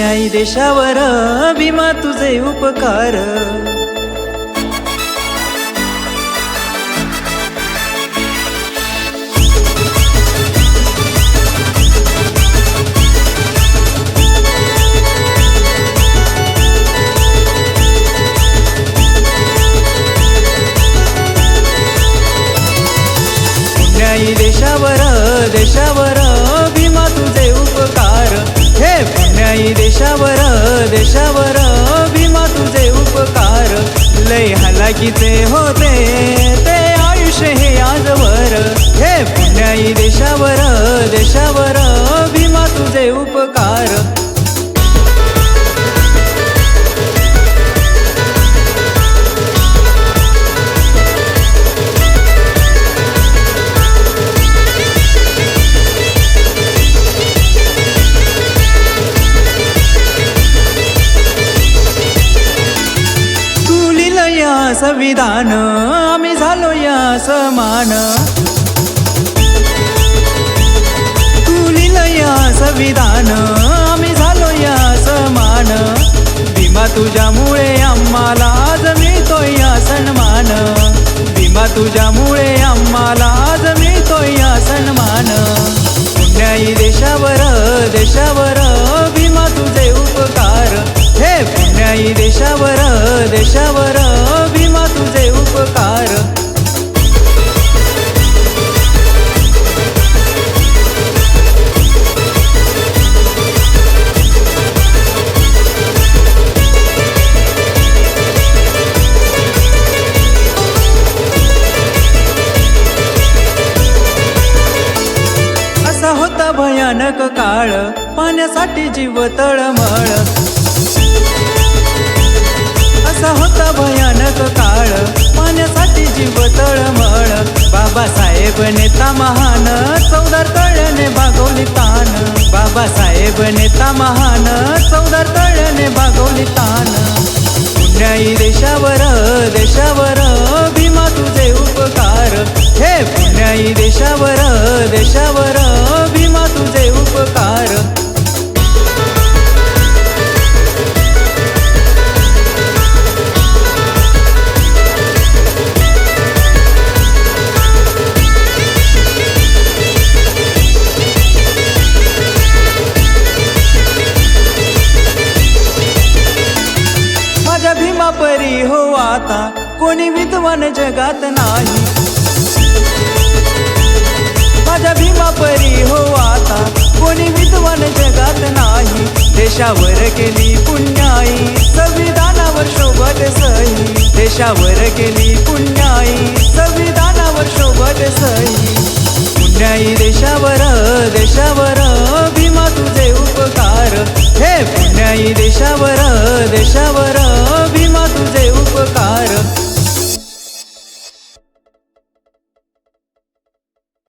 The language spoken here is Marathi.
पुण्याई देशावर भीमा तुझे उपकार. लय होते ते आयुष्य हे आजवर. हे पुण्याई देशावर देशावर. संविधान. आम्ही झालो या समान. तू लिहिलं या संविधान. आम्ही झालो या समान. भीमा तुझ्यामुळे आम्हाला आज मिळतो या सन्मान. भीमा तुझ्यामुळे आम्हाला आज मिळतो या सन्मान. पुण्याई देशावर देशावर भीमा तुझे उपकार. हे पुण्याई देशावर देशावर असा होता भयानक काळ. पाण्यासाठी जीव तळमळ. असा होता भयानक काळ. पाण्यासाठी जीव तळमळ. बाबासाहेब नेता महान चौदार तळने भागवली तान. बाबासाहेब नेता महान चौदार तळने भागवली तान. पुण्याई देशावर देशावर कोणी विद्वान जगात नाही. माझ्या भीमा परी हो आता कोणी विद्वान जगात नाही. देशावर केली पुण्याई संविधानावर शोभत सही देशावर केली पुण्याई संविधानावर शोभत सही पुण्याई देशावर